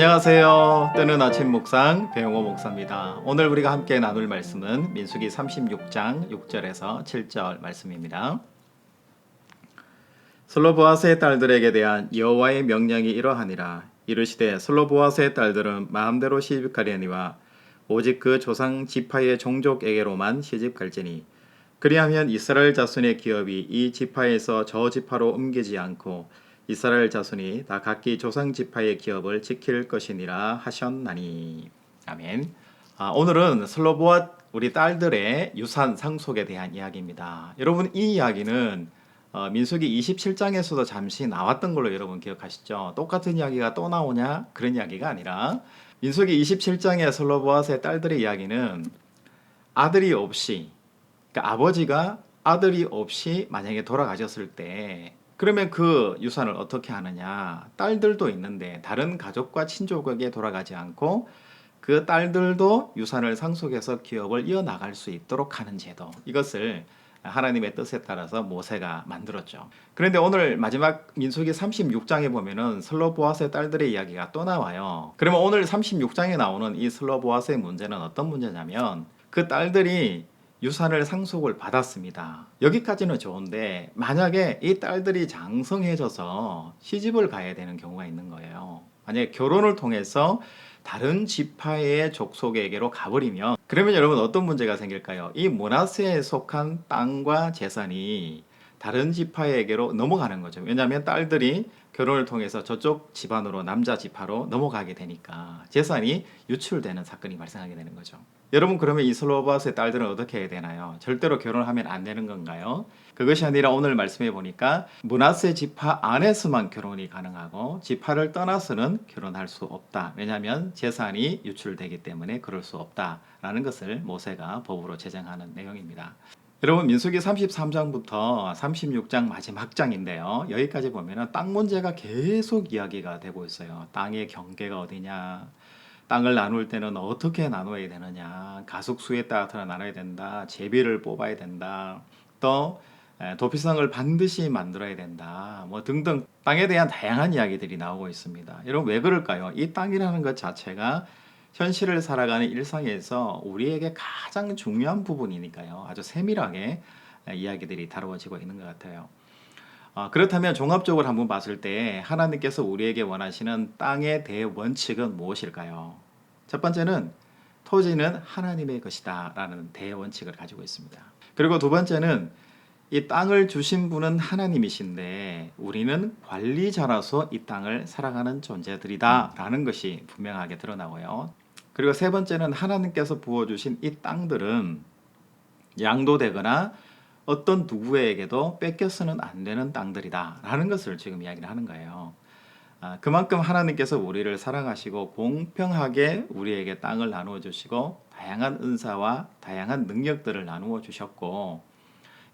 안녕하세요. 뜨는 아침 묵상 배용호 목사입니다. 오늘 우리가 함께 나눌 말씀은 민수기 36장 6절에서 7절 말씀입니다. 슬로보아스의 딸들에게 대한 여호와의 명령이 이러하니라. 이르시되 슬로보아스의 딸들은 마음대로 시집가려니와 오직 그 조상 지파의 종족에게로만 시집갈지니 그리하면 이스라엘 자손의 기업이 이 지파에서 저 지파로 옮기지 않고 이스라엘 자손이 다 각기 조상 지파의 기업을 지킬 것이니라 하셨나니 아멘. 아, 오늘은 슬로보아 우리 딸들의 유산 상속에 대한 이야기입니다. 여러분 이 이야기는 어, 민수기 27장에서도 잠시 나왔던 걸로 여러분 기억하시죠? 똑같은 이야기가 또 나오냐 그런 이야기가 아니라 민수기 27장의 슬로보아스의 딸들의 이야기는 아들이 없이 그러니까 아버지가 아들이 없이 만약에 돌아가셨을 때 그러면 그 유산을 어떻게 하느냐? 딸들도 있는데 다른 가족과 친족에게 돌아가지 않고 그 딸들도 유산을 상속해서 기업을 이어나갈 수 있도록 하는 제도. 이것을 하나님의 뜻에 따라서 모세가 만들었죠. 그런데 오늘 마지막 민수기 36장에 보면은 슬로보아스의 딸들의 이야기가 또 나와요. 그러면 오늘 36장에 나오는 이 슬로보아스의 문제는 어떤 문제냐면 그 딸들이 유산을 상속을 받았습니다. 여기까지는 좋은데 만약에 이 딸들이 장성해져서 시집을 가야 되는 경우가 있는 거예요. 만약에 결혼을 통해서 다른 지파의 족속에게로 가버리면 그러면 여러분 어떤 문제가 생길까요? 이 모나스에 속한 땅과 재산이 다른 지파에게로 넘어가는 거죠. 왜냐하면 딸들이 결혼을 통해서 저쪽 집안으로 남자 지파로 넘어가게 되니까 재산이 유출되는 사건이 발생하게 되는 거죠. 여러분 그러면 이 슬로바스의 딸들은 어떻게 해야 되나요? 절대로 결혼하면 안 되는 건가요? 그것이 아니라 오늘 말씀해 보니까 문하세 지파 안에서만 결혼이 가능하고 지파를 떠나서는 결혼할 수 없다. 왜냐하면 재산이 유출되기 때문에 그럴 수 없다라는 것을 모세가 법으로 제정하는 내용입니다. 여러분 민수기 33장부터 36장 마지막 장인데요. 여기까지 보면은 땅 문제가 계속 이야기가 되고 있어요. 땅의 경계가 어디냐? 땅을 나눌 때는 어떻게 나눠야 되느냐? 가속수에 따라 나눠야 된다. 제비를 뽑아야 된다. 또 에, 도피성을 반드시 만들어야 된다. 뭐 등등 땅에 대한 다양한 이야기들이 나오고 있습니다. 여러분 왜 그럴까요? 이 땅이라는 것 자체가 현실을 살아가는 일상에서 우리에게 가장 중요한 부분이니까요. 아주 세밀하게 이야기들이 다루어지고 있는 것 같아요. 어, 그렇다면 종합적으로 한번 봤을 때 하나님께서 우리에게 원하시는 땅의 대원칙은 무엇일까요? 첫 번째는 토지는 하나님의 것이다 라는 대원칙을 가지고 있습니다. 그리고 두 번째는 이 땅을 주신 분은 하나님이신데 우리는 관리자라서 이 땅을 살아가는 존재들이다 라는 것이 분명하게 드러나고요. 그리고 세 번째는 하나님께서 부어주신 이 땅들은 양도되거나 어떤 누구에게도 뺏겨서는 안 되는 땅들이다라는 것을 지금 이야기를 하는 거예요. 아, 그만큼 하나님께서 우리를 사랑하시고 공평하게 우리에게 땅을 나누어 주시고 다양한 은사와 다양한 능력들을 나누어 주셨고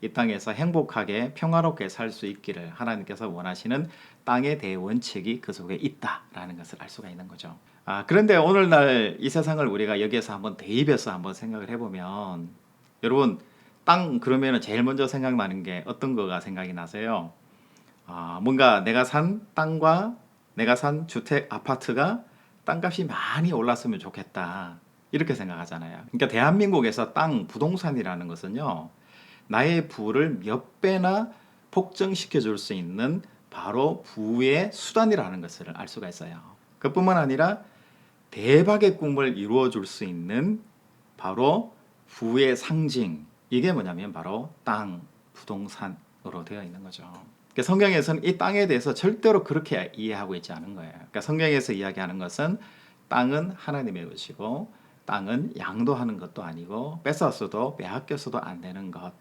이 땅에서 행복하게 평화롭게 살 수 있기를 하나님께서 원하시는 땅의 대원칙이 그 속에 있다라는 것을 알 수가 있는 거죠. 아, 그런데 오늘날 이 세상을 우리가 여기에서 한번 대입해서 한번 생각을 해보면 여러분 땅 그러면 제일 먼저 생각나는 게 어떤 거가 생각이 나세요? 아, 뭔가 내가 산 땅과 내가 산 주택 아파트가 땅값이 많이 올랐으면 좋겠다 이렇게 생각하잖아요. 그러니까 대한민국에서 땅 부동산이라는 것은요 나의 부를 몇 배나 폭증시켜 줄 수 있는 바로 부의 수단이라는 것을 알 수가 있어요. 그뿐만 아니라 대박의 꿈을 이루어 줄 수 있는 바로 부의 상징 이게 뭐냐면 바로 땅 부동산으로 되어 있는 거죠. 그러니까 성경에서는 이 땅에 대해서 절대로 그렇게 이해하고 있지 않은 거예요. 그러니까 성경에서 이야기하는 것은 땅은 하나님의 것이고 땅은 양도하는 것도 아니고 뺏었어도 빼앗겼어도 안 되는 것.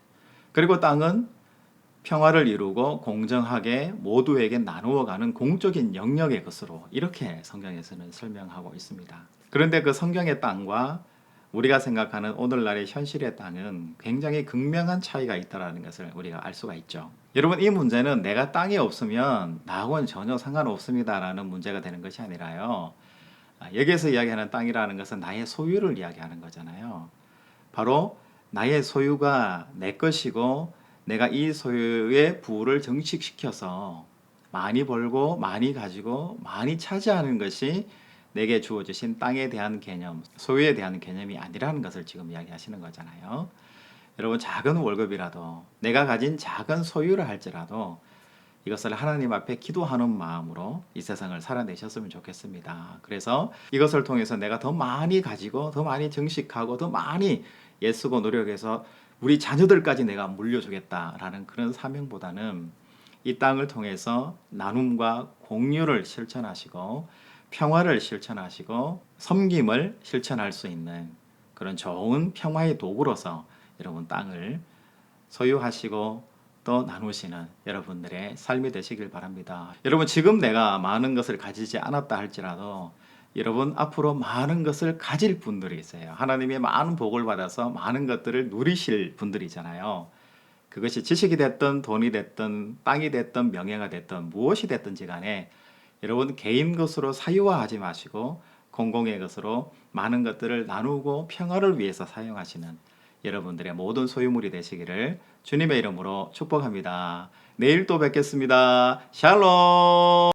그리고 땅은 평화를 이루고 공정하게 모두에게 나누어가는 공적인 영역의 것으로 이렇게 성경에서는 설명하고 있습니다. 그런데 그 성경의 땅과 우리가 생각하는 오늘날의 현실의 땅은 굉장히 극명한 차이가 있다는 것을 우리가 알 수가 있죠. 여러분 이 문제는 내가 땅이 없으면 나하고는 전혀 상관없습니다라는 문제가 되는 것이 아니라요. 아, 여기에서 이야기하는 땅이라는 것은 나의 소유를 이야기하는 거잖아요. 바로 나의 소유가 내 것이고 내가 이 소유의 부를 정식시켜서 많이 벌고 많이 가지고 많이 차지하는 것이 내게 주어주신 땅에 대한 개념, 소유에 대한 개념이 아니라는 것을 지금 이야기하시는 거잖아요. 여러분 작은 월급이라도 내가 가진 작은 소유를 할지라도 이것을 하나님 앞에 기도하는 마음으로 이 세상을 살아내셨으면 좋겠습니다. 그래서 이것을 통해서 내가 더 많이 가지고 더 많이 증식하고 더 많이 애쓰고 노력해서 우리 자녀들까지 내가 물려주겠다라는 그런 사명보다는 이 땅을 통해서 나눔과 공유를 실천하시고 평화를 실천하시고 섬김을 실천할 수 있는 그런 좋은 평화의 도구로서 여러분 땅을 소유하시고 또 나누시는 여러분들의 삶이 되시길 바랍니다. 여러분 지금 내가 많은 것을 가지지 않았다 할지라도 여러분 앞으로 많은 것을 가질 분들이 있어요. 하나님의 많은 복을 받아서 많은 것들을 누리실 분들이잖아요. 그것이 지식이 됐든 돈이 됐든 땅이 됐든 명예가 됐든 무엇이 됐든지 간에 여러분 개인 것으로 사유화하지 마시고 공공의 것으로 많은 것들을 나누고 평화를 위해서 사용하시는 여러분들의 모든 소유물이 되시기를 주님의 이름으로 축복합니다. 내일 또 뵙겠습니다. 샬롬.